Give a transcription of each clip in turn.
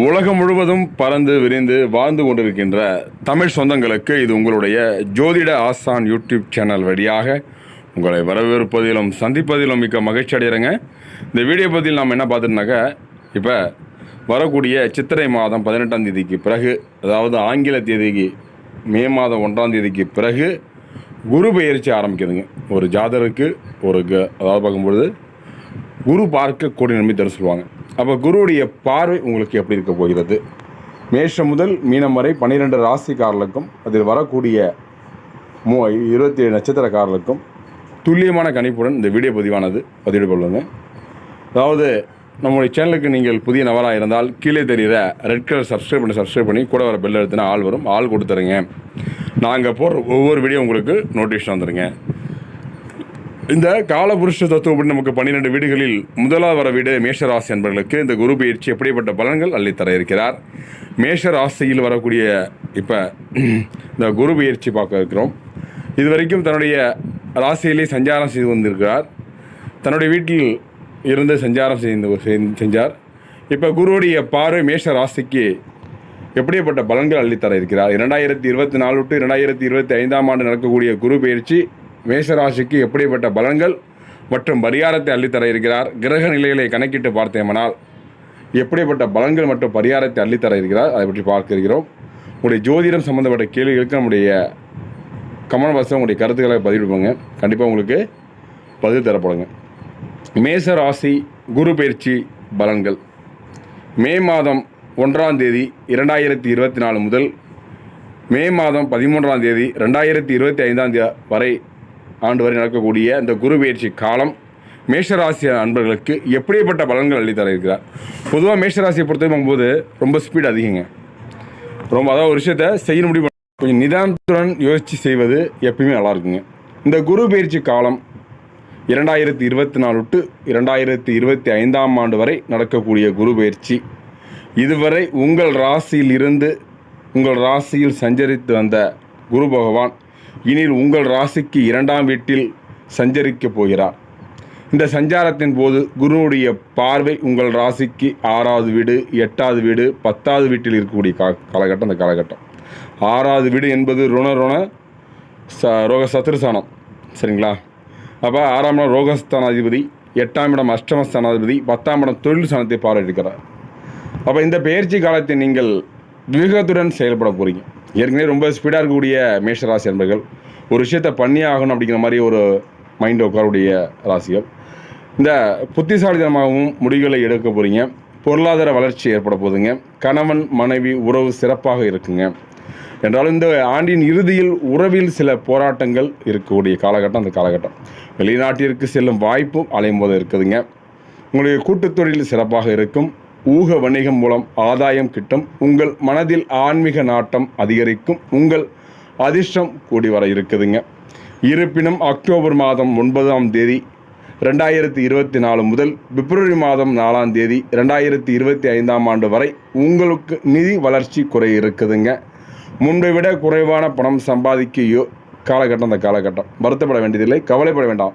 உலகம் முழுவதும் பறந்து விரிந்து வாழ்ந்து கொண்டிருக்கின்ற தமிழ் சொந்தங்களுக்கு இது உங்களுடைய ஜோதிட ஆசான் யூடியூப் சேனல் வழியாக உங்களை வரவேற்பதிலும் சந்திப்பதிலும் மிக்க மகிழ்ச்சி அடைகிறேங்க. இந்த வீடியோ பதில் நாம் என்ன பார்த்துருந்தாக்க இப்போ வரக்கூடிய சித்திரை மாதம் பதினெட்டாம் தேதிக்கு பிறகு அதாவது ஆங்கில தேதிக்கு மே மாதம் ஒன்றாம் தேதிக்கு பிறகு குரு பயிற்சி ஆரம்பிக்குதுங்க. ஒரு ஜாதருக்கு ஒரு க அதாவது பார்க்கும்பொழுது குரு பார்க்க கூடிய நிமித்தம் சொல்லுவாங்க. அப்போ குருவுடைய பார்வை உங்களுக்கு எப்படி இருக்க போகிறது? மேஷம் முதல் மீனம் வரை பன்னிரெண்டு ராசிக்காரர்களுக்கும் அதில் வரக்கூடிய மூ இருபத்தி ஏழு நட்சத்திரக்காரர்களுக்கும் துல்லியமான கணிப்புடன் இந்த வீடியோ பதிவானது பதிவிட கொள்ளுங்கள் அதாவது நம்முடைய சேனலுக்கு நீங்கள் புதிய நபராக இருந்தால் கீழே தெரிகிற ரெட் கலர் சப்ஸ்கிரைப் பண்ணி சப்ஸ்கிரைப் பண்ணி கூட வர பெல் எடுத்துனா ஆள் வரும். ஆள் கொடுத்துருங்க. நாங்கள் போடுற ஒவ்வொரு வீடியோ உங்களுக்கு நோட்டிஃபிகேஷன் வந்துடுங்க இந்த காலபுருஷ தத்துவப்படி நமக்கு பன்னிரெண்டு வீடுகளில் முதலாவது வர வீடு மேஷராசி என்பவர்களுக்கு இந்த குரு பயிற்சி எப்படிப்பட்ட பலன்கள் அள்ளித்தர இருக்கிறார்? மேஷராசியில் வரக்கூடிய இப்போ இந்த குரு பயிற்சி பார்க்க இருக்கிறோம். இது வரைக்கும் தன்னுடைய ராசியிலே சஞ்சாரம் செய்து வந்திருக்கிறார் தன்னுடைய வீட்டில் இருந்து சஞ்சாரம் செய்து செஞ்சார். இப்போ குருவுடைய பார்வை மேஷ ராசிக்கு எப்படிப்பட்ட பலன்கள் அள்ளித்தர இருக்கிறார்? இரண்டாயிரத்தி இருபத்தி நாலு டு இரண்டாயிரத்தி இருபத்தி ஐந்தாம் ஆண்டு நடக்கக்கூடிய குரு பயிற்சி மேஷராசிக்கு எப்படிப்பட்ட பலன்கள் மற்றும் பரிகாரத்தை அள்ளித்தர இருக்கிறார்? கிரக நிலைகளை கணக்கிட்டு பார்த்தேமானால் எப்படிப்பட்ட பலன்கள் மற்றும் பரிகாரத்தை அள்ளித்தர இருக்கிறார்? அதை பற்றி பார்க்க இருக்கிறோம். உங்களுடைய ஜோதிடம் சம்பந்தப்பட்ட கேள்விகளுக்கு நம்முடைய கமெண்ட் பாக்ஸில் உங்களுடைய கருத்துக்களை பதிவிடுவோங்க. கண்டிப்பாக உங்களுக்கு பதில் தரப்படுங்க. மேச ராசி குரு பயிற்சி பலன்கள். மே மாதம் ஒன்றாம் தேதி இரண்டாயிரத்தி இருபத்தி நாலு முதல் மே மாதம் பதிமூன்றாம் தேதி ரெண்டாயிரத்தி இருபத்தி ஐந்தாம் தேதி வரை ஆண்டு வரை நடக்கக்கூடிய இந்த குரு பயிற்சி காலம் மேஷராசி அன்பர்களுக்கு எப்படிப்பட்ட பலன்கள் அள்ளித்தர இருக்கிறார் பொதுவாக மேஷராசியை பொறுத்த போகும்போது ரொம்ப ஸ்பீட் அதிகங்க. ரொம்ப அதாவது ஒரு விஷயத்த செய்ய முடியும். கொஞ்சம் நிதானத்துடன் யோசித்து செய்வது எப்பயுமே நல்லா இருக்குங்க இந்த குரு பயிற்சி காலம் இரண்டாயிரத்தி இருபத்தி நாலு டு இரண்டாயிரத்தி இருபத்தி ஐந்தாம் ஆண்டு வரை நடக்கக்கூடிய குரு பயிற்சி. இதுவரை உங்கள் ராசியில் இருந்து உங்கள் ராசியில் சஞ்சரித்து வந்த குரு பகவான் இனில் உங்கள் ராசிக்கு இரண்டாம் வீட்டில் சஞ்சரிக்கப் போகிறார். இந்த சஞ்சாரத்தின் போது குருவுடைய பார்வை உங்கள் ராசிக்கு ஆறாவது வீடு எட்டாவது வீடு பத்தாவது வீட்டில் இருக்கக்கூடிய கா காலகட்டம் அந்த காலகட்டம். ஆறாவது வீடு என்பது ருண ருண ச ரோக சத்ருசானம் சரிங்களா? அப்போ ஆறாம் இடம் ரோகஸ்தானாதிபதி எட்டாம் இடம் அஷ்டமஸ்தானாதிபதி பத்தாம் இடம் தொழில் சாணத்தை பார்வையிடுக்கிறார் அப்போ இந்த பயிற்சி காலத்தை நீங்கள் விவேகத்துடன் செயல்பட போகிறீங்க ஏற்கனவே ரொம்ப ஸ்பீடாக இருக்கக்கூடிய மேஷராசி என்பர்கள் ஒரு விஷயத்தை பண்ணியே ஆகணும் அப்படிங்கிற மாதிரி ஒரு மைண்ட் உட்காரக்கூடிய ராசிகள். இந்த புத்திசாலித்தனமாகவும் முடிவுகளை எடுக்க போகிறீங்க பொருளாதார வளர்ச்சி ஏற்பட போகுதுங்க கணவன் மனைவி உறவு சிறப்பாக இருக்குங்க. என்றாலும் இந்த ஆண்டின் இறுதியில் உறவில் சில போராட்டங்கள் இருக்கக்கூடிய காலகட்டம் அந்த காலகட்டம். வெளிநாட்டிற்கு செல்லும் வாய்ப்பும் அலையும் போது இருக்குதுங்க. உங்களுடைய கூட்டுத் தொழில் சிறப்பாக இருக்கும். ஊக வணிகம் மூலம் ஆதாயம் கிட்டும். உங்கள் மனதில் ஆன்மீக நாட்டம் அதிகரிக்கும். உங்கள் அதிர்ஷ்டம் கூடி வர இருக்குதுங்க. இருப்பினும் அக்டோபர் மாதம் ஒன்பதாம் தேதி ரெண்டாயிரத்தி இருபத்தி நாலு முதல் பிப்ரவரி மாதம் நாலாம் தேதி ரெண்டாயிரத்தி இருபத்தி ஐந்தாம் ஆண்டு வரை உங்களுக்கு நிதி வளர்ச்சி குறை இருக்குதுங்க. முன்பை விட குறைவான பணம் சம்பாதிக்கையோ காலகட்டம் அந்த காலகட்டம். வருத்தப்பட வேண்டியதில்லை கவலைப்பட வேண்டாம்.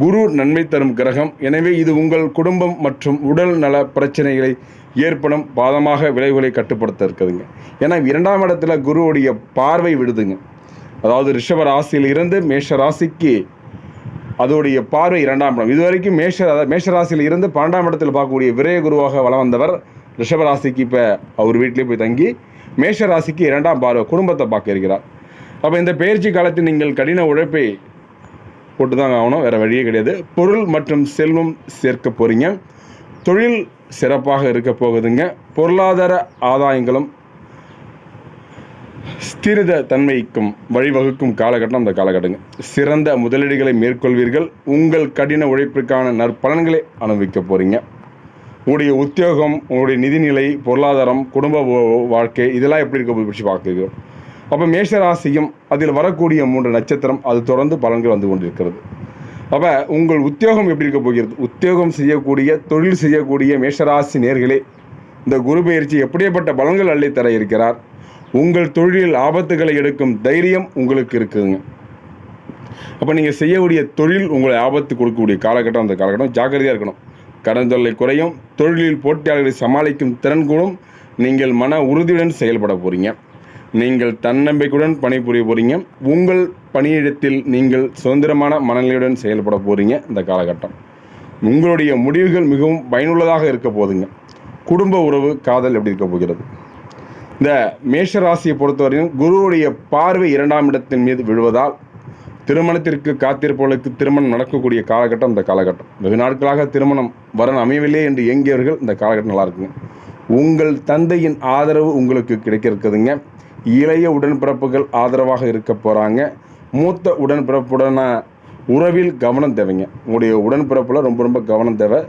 குரு நன்மை தரும் கிரகம். எனவே இது உங்கள் குடும்பம் மற்றும் உடல் நல பிரச்சனைகளை ஏற்படும் பாதமாக விளைவுகளை கட்டுப்படுத்த இருக்குதுங்க ஏன்னா இரண்டாம் இடத்துல குருவுடைய பார்வை விடுதுங்க. அதாவது ரிஷப ராசியிலிருந்து மேஷ ராசிக்கு அதோடைய பார்வை இரண்டாம் இடம். இதுவரைக்கும் மேஷ அதாவது மேஷ ராசியில் இருந்து பன்னெண்டாம் இடத்தில் பார்க்கக்கூடிய விரய குருவாக வளம் வந்தவர் ரிஷப ராசிக்கு இப்போ அவர் வீட்டிலே போய் தங்கி மேஷ ராசிக்கு இரண்டாம் பார்வை குடும்பத்தை பார்க்க இருக்கிறார். அப்போ இந்த பயிற்சி காலத்தில் நீங்கள் கடின உழைப்பை போட்டு தான் ஆகணும் வேறு வழியே கிடையாது. பொருள் மற்றும் செல்வம் சேர்க்க போகிறீங்க தொழில் சிறப்பாக இருக்க போகுதுங்க. பொருளாதார ஆதாயங்களும் ஸ்திரித தன்மைக்கும் வழிவகுக்கும் காலகட்டம் அந்த காலகட்டங்க. சிறந்த முதலீடுகளை மேற்கொள்வீர்கள். உங்கள் கடின உழைப்பிற்கான நற்பலன்களை அனுபவிக்க போகிறீங்க உங்களுடைய உத்தியோகம் உங்களுடைய நிதிநிலை பொருளாதாரம் குடும்ப வாழ்க்கை இதெல்லாம் எப்படி இருக்க போய் பிடிச்சி பார்க்குறோம் அப்போ மேஷராசியும் அதில் வரக்கூடிய மூன்று நட்சத்திரம் அது தொடர்ந்து பலன்கள் வந்து கொண்டிருக்கிறது. அப்போ உங்கள் உத்தியோகம் எப்படி இருக்க போகிறது? உத்தியோகம் செய்யக்கூடிய தொழில் செய்யக்கூடிய மேஷராசி நேர்களே இந்த குரு பயிற்சி எப்படியப்பட்ட பலன்கள் அள்ளி தர இருக்கிறார்? உங்கள் தொழிலில் ஆபத்துகளை எடுக்கும் தைரியம் உங்களுக்கு இருக்குதுங்க. அப்போ நீங்கள் செய்யக்கூடிய தொழில் உங்களை ஆபத்து கொடுக்கக்கூடிய காலகட்டம் அந்த காலகட்டம் ஜாக்கிரதையாக இருக்கணும். கடன் தொல்லை குறையும் தொழிலில் போட்டியாளர்களை சமாளிக்கும் திறன் கூடும் நீங்கள் மன உறுதியுடன் செயல்பட போகிறீங்க நீங்கள் தன்னம்பிக்கையுடன் பணிபுரிய போகிறீங்க உங்கள் பணியிடத்தில் நீங்கள் சுதந்திரமான மனநிலையுடன் செயல்பட போகிறீங்க இந்த காலகட்டம். உங்களுடைய முடிவுகள் மிகவும் பயனுள்ளதாக இருக்க போதுங்க. குடும்ப உறவு காதல் எப்படி இருக்க போகிறது? இந்த மேஷ ராசியை பொறுத்தவரையும் குருவுடைய பார்வை இரண்டாம் இடத்தின் மீது விழுவதால் திருமணத்திற்கு காத்திருப்பவர்களுக்கு திருமணம் நடக்கக்கூடிய காலகட்டம் இந்த காலகட்டம். வெகு நாட்களாக திருமணம் வரன் அமையவில்லை என்று இயங்கியவர்கள் இந்த காலகட்டம் நல்லா இருக்குங்க. உங்கள் தந்தையின் ஆதரவு உங்களுக்கு கிடைக்க இருக்குதுங்க இளைய உடன்பிறப்புகள் ஆதரவாக இருக்க போகிறாங்க மூத்த உடன்பிறப்புடன உறவில் கவனம் தேவைங்க. உங்களுடைய உடன்பிறப்பில் ரொம்ப ரொம்ப கவனம் தேவை.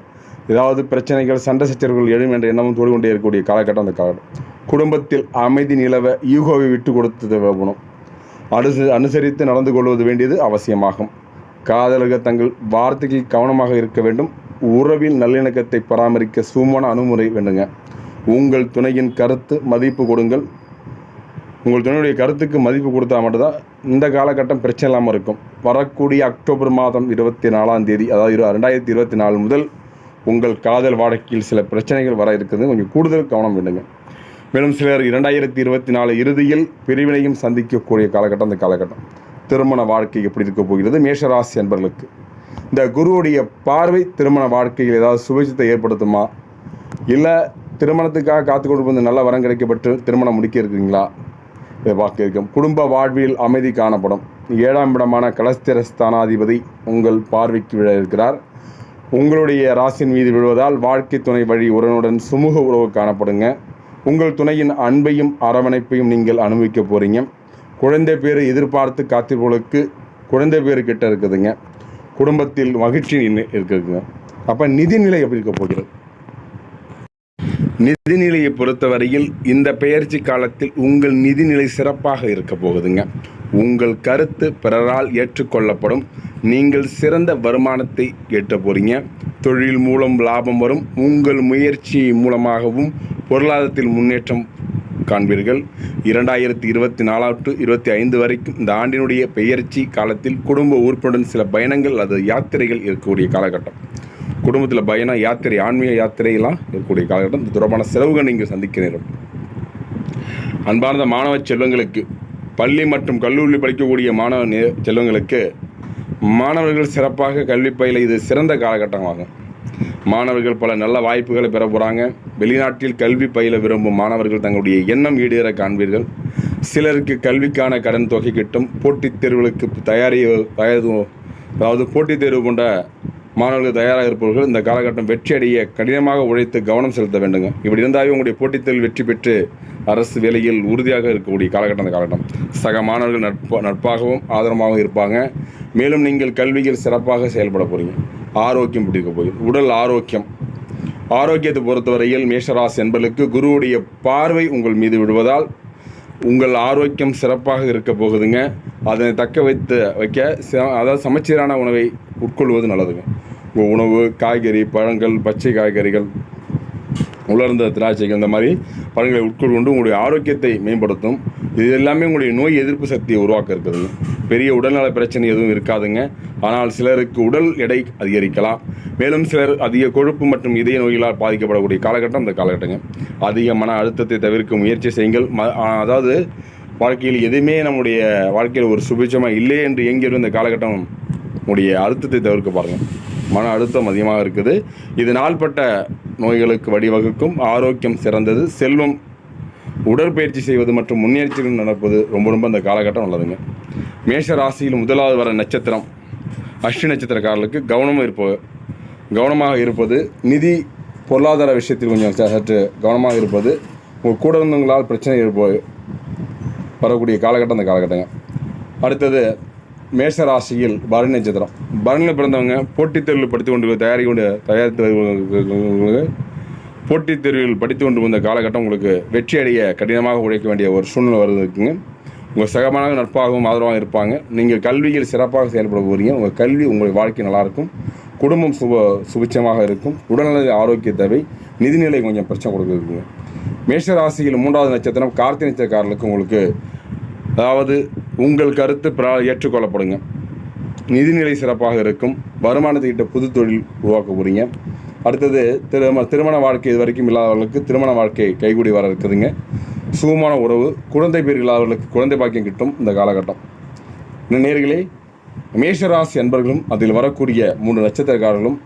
ஏதாவது பிரச்சனைகள் சண்டை சச்சரவுகள் எழும் என்ற எண்ணமும் தோடி கொண்டே இருக்கக்கூடிய காலகட்டம் அந்த காலகட்டம் குடும்பத்தில் அமைதி நிலவ யூகோவை விட்டு கொடுத்து தேவைப்படும் அனுச அனுசரித்து நடந்து கொள்வது வேண்டியது அவசியமாகும். காதலர்கள் தங்கள் வார்த்தைக்கு கவனமாக இருக்க வேண்டும். உறவில் நல்லிணக்கத்தை பராமரிக்க சுமமான அனுமுறை வேண்டுங்க. உங்கள் துணையின் கருத்து மதிப்பு கொடுங்கள். உங்கள் துணையுடைய கருத்துக்கு மதிப்பு கொடுத்தா மட்டும்தான் இந்த காலகட்டம் பிரச்சனை இல்லாமல் இருக்கும். வரக்கூடிய அக்டோபர் மாதம் இருபத்தி நாலாம் தேதி அதாவது இரு ரெண்டாயிரத்தி இருபத்தி நாலு முதல் உங்கள் காதல் வாழ்க்கையில் சில பிரச்சனைகள் வர இருக்குது கொஞ்சம் கூடுதல் கவனம் வேண்டுங்க. மேலும் சிலர் இரண்டாயிரத்தி இருபத்தி நாலு இறுதியில் பிரிவினையும் சந்திக்கக்கூடிய காலகட்டம் அந்த காலகட்டம். திருமண வாழ்க்கை எப்படி இருக்க போகிறது? மேஷராசி என்பர்களுக்கு இந்த குருவுடைய பார்வை திருமண வாழ்க்கையில் ஏதாவது சுபிச்சத்தை ஏற்படுத்துமா? இல்லை திருமணத்துக்காக காத்து கொண்டு வந்து நல்ல வரம் கிடைக்கப்பட்டு திருமணம் முடிக்க இருக்கிறீங்களா? வாக்கு இருக்கும். குடும்ப வாழ்வில் அமைதி காணப்படும். ஏழாம் இடமான கலஸ்திர ஸ்தானாதிபதி உங்கள் பார்வைக்கு விழ இருக்கிறார். உங்களுடைய ராசின் மீது விழுவதால் வாழ்க்கை துணை வழி உடனுடன் சுமூக உறவு காணப்படுங்க. உங்கள் துணையின் அன்பையும் அரவணைப்பையும் நீங்கள் அனுபவிக்க போகிறீங்க குழந்தை பேர் எதிர்பார்த்து காத்திருப்பவர்களுக்கு குழந்தை பேர் கிட்ட இருக்குதுங்க. குடும்பத்தில் மகிழ்ச்சி இருக்குதுங்க. அப்போ நிதிநிலை எப்படி இருக்க போகிறது? நிதிநிலையை பொறுத்தவரையில் இந்த பெயர்ச்சி காலத்தில் உங்கள் நிதிநிலை சிறப்பாக இருக்க போகுதுங்க. உங்கள் கருத்து பிறரால் ஏற்றுக்கொள்ளப்படும். நீங்கள் சிறந்த வருமானத்தை எட்ட போறீங்க. தொழில் மூலம் லாபம் வரும். உங்கள் முயற்சி மூலமாகவும் பொருளாதாரத்தில் முன்னேற்றம் காண்பீர்கள். இரண்டாயிரத்தி இருபத்தி நாலாம் டு இருபத்தி ஐந்து வரைக்கும் இந்த ஆண்டினுடைய பெயர்ச்சி காலத்தில் குடும்ப உறுப்பினருடன் சில பயணங்கள் அல்லது யாத்திரைகள் இருக்கக்கூடிய காலகட்டம். குடும்பத்தில் பயணம் யாத்திரை ஆன்மீக யாத்திரையெல்லாம் இருக்கக்கூடிய காலகட்டம். இந்த தொடர்பான செலவுகள் நீங்கள் சந்திக்க நேரும். அன்பார்ந்த மாணவ செல்வங்களுக்கு பள்ளி மற்றும் கல்லூரியில் படிக்கக்கூடிய மாணவ நே- செல்வங்களுக்கு மாணவர்கள் சிறப்பாக கல்வி பயில இது சிறந்த காலகட்டமாகும். மாணவர்கள் பல நல்ல வாய்ப்புகளை பெற போகிறாங்க வெளிநாட்டில் கல்வி பயில விரும்பும் மாணவர்கள் தங்களுடைய எண்ணம் ஈடேற காண்பீர்கள். சிலருக்கு கல்விக்கான கடன் தொகை கிட்டும். போட்டித் தேர்வுகளுக்கு தயாரி அதாவது போட்டித் தேர்வு கொண்ட மாணவர்கள் தயாராக இருப்பவர்கள் இந்த காலகட்டம் வெற்றி அடைய கடினமாக உழைத்து கவனம் செலுத்த வேண்டுங்க. இப்படி இருந்தாவே உங்களுடைய போட்டித் தேர்வில் வெற்றி பெற்று அரசு வேலையில் உறுதியாக இருக்கக்கூடிய காலகட்டம் அந்த காலகட்டம். சக மாணவர்கள் நட்பா நட்பாகவும் ஆதரவாகவும் இருப்பாங்க. மேலும் நீங்கள் கல்வியில் சிறப்பாக செயல்பட போகிறீங்க ஆரோக்கியம் பிடிக்க போகுது. உடல் ஆரோக்கியம். ஆரோக்கியத்தை பொறுத்தவரையில் மேஷராஸ் என்பதற்கு குருவுடைய பார்வை உங்கள் மீது விடுவதால் உங்கள் ஆரோக்கியம் சிறப்பாக இருக்க போகுதுங்க. அதனை தக்க வைத்து வைக்க அதாவது சமச்சீரான உணவை உட்கொள்வது நல்லதுங்க. உணவு காய்கறி பழங்கள் பச்சை காய்கறிகள் உலர்ந்த திராட்சைகள் இந்த மாதிரி பழங்களை உட்கொண்டு உங்களுடைய ஆரோக்கியத்தை மேம்படுத்தும். இது எல்லாமே உங்களுடைய நோய் எதிர்ப்பு சக்தியை உருவாக்க இருக்குதுங்க பெரிய உடல்நல பிரச்சனை எதுவும் இருக்காதுங்க. ஆனால் சிலருக்கு உடல் எடை அதிகரிக்கலாம். மேலும் சிலர் அதிக கொழுப்பு மற்றும் இதய நோய்களால் பாதிக்கப்படக்கூடிய காலகட்டம் இந்த காலகட்டங்க. அதிக மன அழுத்தத்தை தவிர்க்க முயற்சி செய்யுங்கள். ம அதாவது வாழ்க்கையில் எதுவுமே நம்முடைய வாழ்க்கையில் ஒரு சுபிட்சமாக இல்லை என்று எங்கிருந்த இந்த காலகட்டம் உடைய அழுத்தத்தை தவிர்க்க பாருங்கள் மன அழுத்தம் அதிகமாக இருக்குது. இது நாள்பட்ட நோய்களுக்கு வழிவகுக்கும். ஆரோக்கியம் சிறந்தது. செல்வம் உடற்பயிற்சி செய்வது மற்றும் முன்னேற்சிகள் நடப்பது ரொம்ப ரொம்ப அந்த காலகட்டம் நல்லதுங்க. மேஷ ராசியில் முதலாவது வர நட்சத்திரம் அஸ்வினி நட்சத்திரக்காரர்களுக்கு கவனமாக இருப்ப கவனமாக இருப்பது. நிதி பொருளாதார விஷயத்தில் கொஞ்சம் ச- சற்று கவனமாக இருப்பது. உங்கள் கூட இருந்தவங்களால் பிரச்சனை இருப்ப வரக்கூடிய காலகட்டம் அந்த காலகட்டங்க. அடுத்தது மேஷ ராசியில் பரணி நட்சத்திரம். பரணியில் பிறந்தவங்க போட்டித் தேர்வில் படித்து கொண்டு தயாரி கொண்டு தயாரித்து போட்டித் தேர்வில் படித்து கொண்டு வந்த காலகட்டம் உங்களுக்கு வெற்றி அடைய கடினமாக உழைக்க வேண்டிய ஒரு சூழ்நிலை வருதுக்குங்க உங்கள் சகமான நட்பாகவும் ஆதரவாக இருப்பாங்க. நீங்கள் கல்வியில் சிறப்பாக செயல்பட போகிறீங்க உங்கள் கல்வி உங்கள் வாழ்க்கை நல்லாயிருக்கும் குடும்பம் சுப சுபிச்சமாக இருக்கும். உடல்நல ஆரோக்கிய தேவை நிதிநிலை கொஞ்சம் பிரச்சனை கொடுக்குதுங்க. மேஷ ராசியில் மூன்றாவது நட்சத்திரம் கார்த்திகை நட்சத்திரக்காரர்களுக்கு உங்களுக்கு அதாவது உங்கள் கருத்து பிற- ஏற்றுக்கொள்ளப்படுங்க. நிதிநிலை சிறப்பாக இருக்கும். வருமானத்தை புது தொழில் உருவாக்க போகிறீங்க அடுத்தது திருமண திருமண வாழ்க்கை இது வரைக்கும் இல்லாதவர்களுக்கு திருமண வாழ்க்கை கைகூடி வர இருக்குதுங்க. சுகமான உறவு குழந்தை பேர் இல்லாதவர்களுக்கு குழந்தை பாக்கியம் கிட்டும் இந்த காலகட்டம். நேர்களே மேஷராசி அன்பர்களும் அதில் வரக்கூடிய மூன்று நட்சத்திரக்காரர்களும்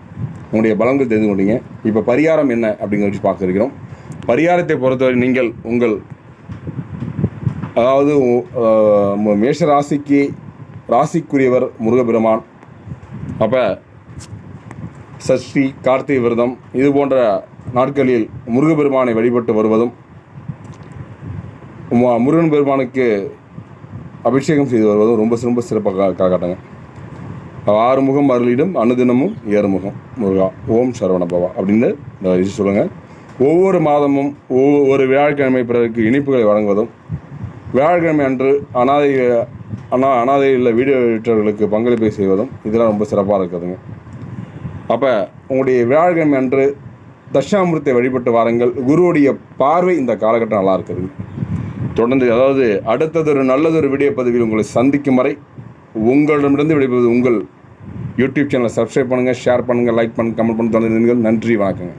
உங்களுடைய பலங்கள் தெரிந்து கொண்டீங்க. இப்போ பரிகாரம் என்ன அப்படிங்கிற வச்சு பார்க்குறோம் பரிகாரத்தை பொறுத்தவரை நீங்கள் உங்கள் அதாவது மேஷராசிக்கு ராசிக்குரியவர் முருகபெருமான் அப்போ சஷ்டி கார்த்திகை விரதம் இது போன்ற நாட்களில் முருகபெருமானை வழிபட்டு வருவதும் முருகன் பெருமானுக்கு அபிஷேகம் செய்து வருவதும் ரொம்ப ரொம்ப சிறப்பாக காட்டாங்க. ஆறுமுகம் அருளிடும் அனுதினமும் ஏறுமுகம். முருகா ஓம் சரவணபவா அப்படின்னு சொல்லுங்கள் ஒவ்வொரு மாதமும் ஒவ்வொரு வியாழக்கிழமை பிறருக்கு இனிப்புகளை வழங்குவதும் வியாழக்கிழமை அன்று அனாதை அனா அனாதையில் வீடியோ எடிட்டர்களுக்கு பங்களிப்பை செய்வதும் இதெல்லாம் ரொம்ப சிறப்பாக இருக்குதுங்க அப்போ உங்களுடைய வியாழக்கிழமை அன்று தட்சிணாமூர்த்தியை வழிபட்டு வாருங்கள். குருவுடைய பார்வை இந்த காலகட்டம் நல்லா இருக்குதுங்க. தொடர்ந்து அதாவது அடுத்ததொரு நல்லதொரு வீடியோ பதிவில் உங்களை சந்திக்கும் வரை உங்களிடமிருந்து விடைபெறுவது உங்கள் யூடியூப் சேனலை சப்ஸ்கிரைப் பண்ணுங்கள் ஷேர் பண்ணுங்கள் லைக் பண்ணுங்கள் கமெண்ட் பண்ணி தொடர்ந்து நன்றி வணக்கங்க.